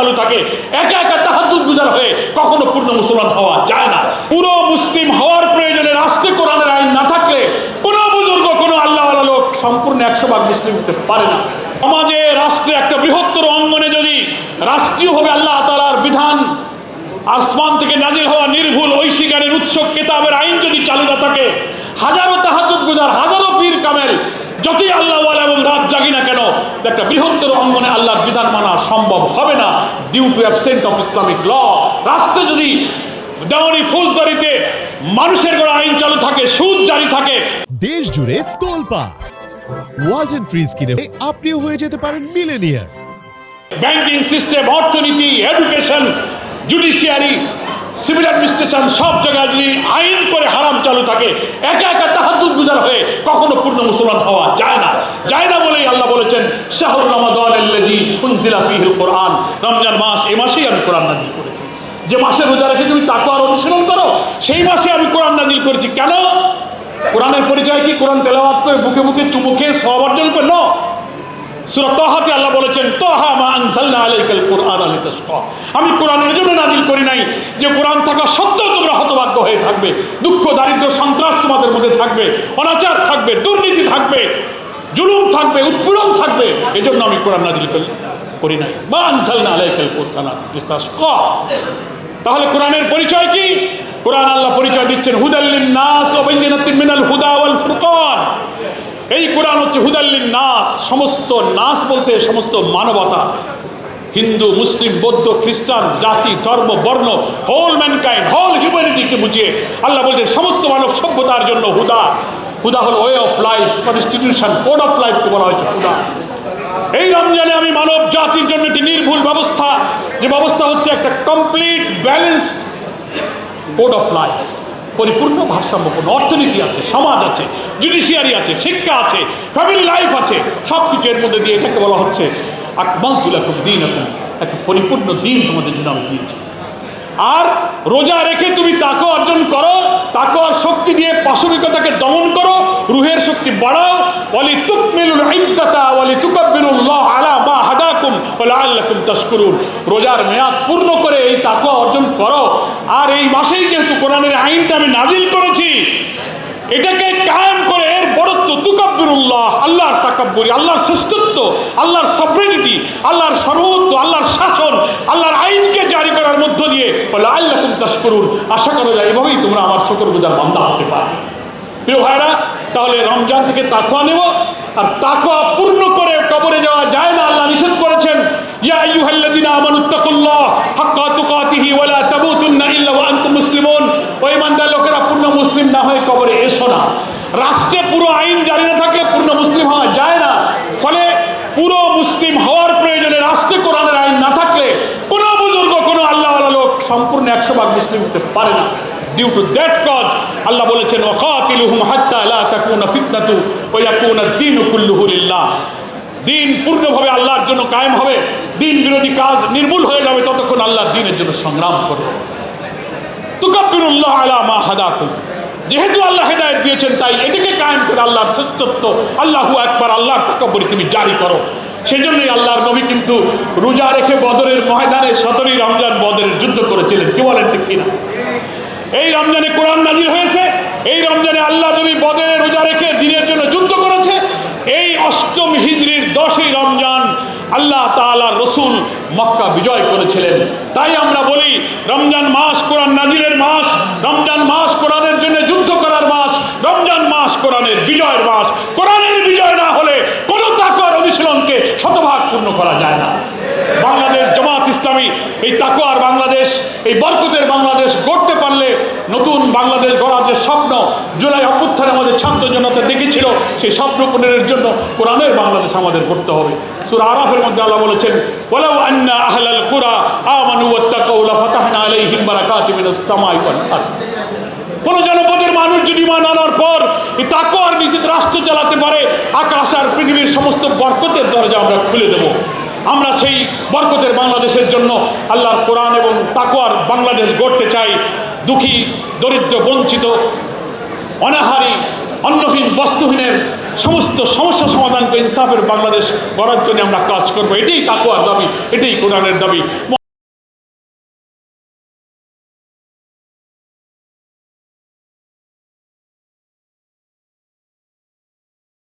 চালু থাকে। একা একা তাহাজুদ গুজার হয়ে কখনো পূর্ণ মুসলমান হওয়া যায় না। পুরো মুসলিম হওয়ার প্রয়োজনে রাষ্ট্রে কোরআনের আইন না থাকলে কোনো বুজুর্গ, কোনো আল্লাহওয়ালা লোক সম্পূর্ণ একশো ভাগ মুসলিম হতে পারে না। সমাজে, রাষ্ট্রে একটা বৃহত্তর অঙ্গনে যদি রাষ্ট্রীয় হবে আল্লাহ তালার বিধান আসমান থেকে নাজিল হওয়া নির্ভুল ঐশিকারের উৎস কেতাবের আইন যদি চালু না থাকে, হাজারো তাহাজুদ গুজার, হাজারো পীর কামেল যতই আল্লাহওয়ালা এবং রাত জাগি না কেন একটা বৃহত্তর অঙ্গনে আল্লাহর বিধান মানা সম্ভব হবে না due to absent of Islamic law রাষ্ট্রে যদি দেওয়ানি ফৌজদারিতে মানুষের গড়া আইন চালু থাকে সুদ জারি থাকে দেশ জুড়ে তোলপা। ওয়াজ এন্ড ফ্রিজ কিনে আপনিও হয়ে যেতে পারেন মিলেনিয়ার ব্যাংকিং সিস্টেম অর্থনীতি এডুকেশন জুডিশিয়ারি সিভিল অ্যাডমিনিস্ট্রেশন সব জায়গায় যদি আইন করে হারাম চালু থাকে, একা একা তাহাদুদ গুজার হয়ে কখনো পূর্ণ মুসলমান হওয়া যায় না। যায় না বলেই আল্লাহ বলেছেন, শাহরুল কোরআন রমজান মাস এই মাসেই আমি কোরআন নাজিল করেছি। যে মাসে রোজা রেখে তুমি তাকে আর অনুশীলন করো, সেই মাসে আমি কোরআন নাজিল করেছি। কেন? কোরআনের পরিচয় কি? কোরআন তেলাওয়াত করে বুকে বুকে চুমু খেয়ে সব অর্জন করে ন। সূরা আল্লাহ বলেছেন, তাহা মা আনসালনা আলাইকাল কুরআন লিতাশকা। আমি কোরআনের জন্য নাজিল করি নাই, যে কোরআন থাকা সত্ত্বেও তোমরা হতভাগ্য হয়ে থাকবে, দুঃখ, দারিদ্র, সন্ত্রাস তোমাদের মধ্যে থাকবে, অনাচার থাকবে, দুর্নীতি থাকবে, জুলুম থাকবে, উৎপীড়ন থাকবে, এজন্য আমি কোরআন নাজিল করি করি নাই। মা আনসালনা আলাইকাল কুরআন লিতাশকা। তাহলে কোরআনের পরিচয় কি? কোরআন আল্লাহ পরিচয় দিচ্ছেন হুদাল্লিন নাস ও বাইয়িনাতিন মিনাল হুদা ওয়াল ফুরকান। এই কোরআন হচ্ছে হুদাল্লিন নাস, সমস্ত নাস বলতে সমস্ত মানবতা। হিন্দু, মুসলিম, বৌদ্ধ, খ্রিস্টান, জাতি, ধর্ম, বর্ণ হোল ম্যানকাইন্ড হোল হিউম্যানিটিকে বুঝিয়ে আল্লাহ বলছে সমস্ত মানব সভ্যতার জন্য হুদা। হুদা হল way of life constitution code of লাইফকে বলা হয়েছে, হুদা। এই রমজানে আমি মানব জাতির জন্য একটি নির্ভুল ব্যবস্থা, যে ব্যবস্থা হচ্ছে একটা complete balanced code of life পরিপূর্ণ, ভারসাম্যপূর্ণ, অর্থনীতি আছে, সমাজ আছে জুডিশিয়ারি আছে, শিক্ষা আছে ফ্যামিলি লাইফ আছে সব কিছু এর মধ্যে দিয়ে এটাকে বলা হচ্ছে আকমাল তুলাকুম দিন এখন একটা পরিপূর্ণ দিন তোমাদের জন্য আমি দিয়েছি। আর রোজা রেখে তুমি তাকে অর্জন করো, তাকে আর শক্তি দিয়ে পাশবিকতাকে দমন করো, রুহের শক্তি বাড়াও ওয়ালি তুকমিলুল ইদ্দাতা ওয়ালি তুকাব্বিরুল্লাহ আলা মা হাদাকুম ওয়া লাআল্লাকুম তাশকুরুন। রোজার মেয়াদ পূর্ণ করে এই তাকওয়া অর্জন করো। আর এই মাসেই যেহেতু কোরআনের আইনটা আমি নাজিল করেছি, এটাকে কায়েম করে এর বড়ত্ব তুকাব্বিরুল্লাহ, আল্লাহর তাকাব্বুরি, আল্লাহর শ্রেষ্ঠত্ব, আল্লাহর সবরিনিটি আল্লাহর সর্বত্ব, আল্লাহর শাসন, আল্লাহর আইনকে জারি করার মধ্য দিয়ে বলে আল্লাহ তাস করুন আশা করা যায়, এভাবেই তোমরা আমার শকর বোঝার বান্দা হতে পারবে। প্রিয় ভাইরা তাহলে রমজান থেকে তাকুয়া নেব, আর তাকুয়া পূর্ণ করে কবরে যাওয়া যায় না, আল্লাহ নিষেধ ইয়া আইয়ুহাল্লাযিনা আমানুত্তাকুল্লাহ হাক্কা তুকাতিহি ওয়া লা তামুতুন্না ইল্লা ওয়া আনতুম মুসলিমুন। ও ইমানদার লোকেরা, পূর্ণ মুসলিম না হয়ে কবরে এসো না। রাষ্ট্রে পুরো আইন জারি না থাকলে পূর্ণ মুসলিম হওয়া যায় না। ফলে পুরো মুসলিম হওয়ার প্রয়োজনে রাষ্ট্রে কোরআনের আইন না থাকলে কোনো বুজুর্গ, কোনো আল্লাহওয়ালা লোক সম্পূর্ণ একশো ভাগ মুসলিম হতে পারে না। Due to that cause Allah বলেছেন, ওয়াকাতিলুহুম হাত্তা লা তাকুনা ফিতনাতু ওয়া ইয়াকুনা দ্বীনু কুল্লুহু লিল্লাহ। দিন পূর্ণভাবে আল্লাহর জন্য কায়েম হবে। দিন বিরোধী কাজ নির্মূল হয়ে যাবে ততক্ষণ আল্লাহর দিনের জন্য সংগ্রাম করবে। আলা মা যেহেতু আল্লাহ হেদায়ত দিয়েছেন, তাই এটাকে কায়েম করে আল্লাহর শ্রেষ্ঠত্ব, আল্লাহু একবার আল্লাহর তাকাব্বরি তুমি জারি করো। আল্লাহর নবী কিন্তু রোজা রেখে বদরের ময়দানে সতেরোই রমজান বদরের যুদ্ধ করেছিলেন। কি বলেন ঠিক কিনা? এই রমজানে কোরআন নাজির হয়েছে, এই রমজানে আল্লাহ নবী বদরে রোজা রেখে দিনের জন্য যুদ্ধ করেছে। এই অষ্টম হিজরির দশই রমজান আল্লাহ তাআলা রসুল মক্কা বিজয় করেছিলেন। তাই আমরা বলি, রমজান মাস কোরআন নাজিলের মাস, রমজান মাস কোরআনের জন্য যুদ্ধ করার মাস, রমজান মাস কোরআনের বিজয়ের মাস। কোরআনের বিজয় না হলে কোনো তাকওয়ার অনুশীলনকে শতভাগ পূর্ণ করা যায় না। বাংলাদেশ জামাত ইসলামী, এই তাকুয়ার বাংলাদেশ, এই বরকতের বাংলাদেশ গড়তে পারলে নতুন বাংলাদেশ গড়ার যে স্বপ্ন, জুলাই আমাদের ছাত্র জনতা দেখেছিল, সেই স্বপ্ন পূরণের জন্য কোরআনের বাংলাদেশ আমাদের করতে হবে। সুরা আরাফের মধ্যে আল্লাহ বলেছেন, ওয়ালাউ আন্না আহলাল কুরা আমানু ওয়াত্তাকাউ লাফাতাহনা আলাইহিম বারাকাতিম মিনাস সামাই ওয়াল আরদ। কোন জনপদের মানুষ যদি মান আনার পর এই তাকওয়ার নিজের রাষ্ট্র চালাতে পারে, আকাশ আর পৃথিবীর সমস্ত বরকতের দরজা আমরা খুলে দেব। আমরা সেই বরকতের বাংলাদেশের জন্য আল্লাহর কোরআন এবং তাকওয়ার বাংলাদেশ গড়তে চাই। দুঃখী, দরিদ্র, বঞ্চিত, অনাহারী অন্নহীন বস্তুহীনের সমস্ত সমস্যা সমাধান করে ইনসাফের বাংলাদেশ গড়ার জন্য আমরা কাজ করব। এটাই তাকুয়ার দাবি, এটাই কোরআনের দাবি।